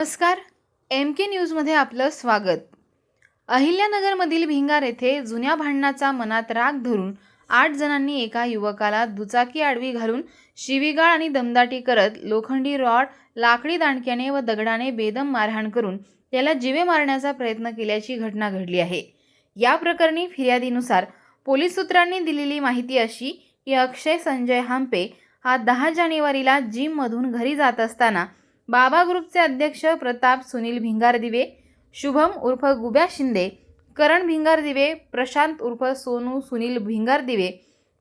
नमस्कार. एम के न्यूजमध्ये आपलं स्वागत. अहिल्यानगरमधील भिंगार येथे जुन्या भांडणाचा मनात राग धरून आठ जणांनी एका युवकाला दुचाकी आडवी घालून शिवीगाळ आणि दमदाटी करत लोखंडी रॉड लाकडी दांडक्याने व दगडाने बेदम मारहाण करून त्याला जिवे मारण्याचा प्रयत्न केल्याची घटना घडली आहे. या प्रकरणी फिर्यादीनुसार पोलीस सूत्रांनी दिलेली माहिती अशी की अक्षय संजय हांपे हा दहा जानेवारीला जिममधून घरी जात असताना बाबा ग्रुपचे अध्यक्ष प्रताप सुनील भिंगारदिवे शुभम उर्फ गुब्या शिंदे करण भिंगारदिवे प्रशांत उर्फ सोनू सुनील भिंगारदिवे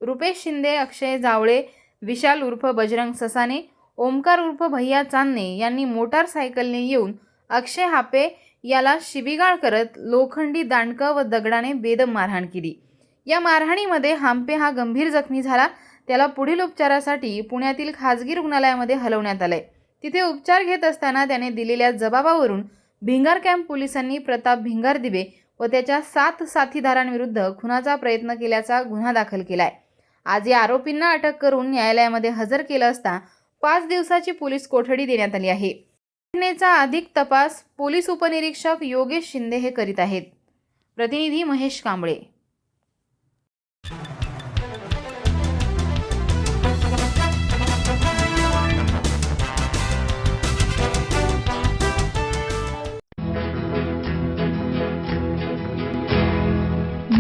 रुपेश शिंदे अक्षय जावळे विशाल उर्फ बजरंग ससाने ओमकार उर्फ भैया चांदणे यांनी मोटारसायकलने येऊन अक्षय हापे याला शिबिगाळ करत लोखंडी दांडकं व दगडाने बेदम मारहाण केली. या मारहाणीमध्ये हांपे हा गंभीर जखमी झाला. त्याला पुढील उपचारासाठी पुण्यातील खाजगी रुग्णालयामध्ये हलवण्यात आलंय. तिथे उपचार घेत असताना त्याने दिलेल्या जबाबावरून भिंगार कॅम्प पोलिसांनी प्रताप भिंगार दिवे व त्याच्या सात साथीदारांविरुद्ध खुनाचा प्रयत्न केल्याचा गुन्हा दाखल केलाय. आज या आरोपींना अटक करून न्यायालयामध्ये हजर केलं असता पाच दिवसाची पोलीस कोठडी देण्यात आली आहे. घटनेचा अधिक तपास पोलीस उपनिरीक्षक योगेश शिंदे हे करीत आहेत. प्रतिनिधी महेश कांबळे.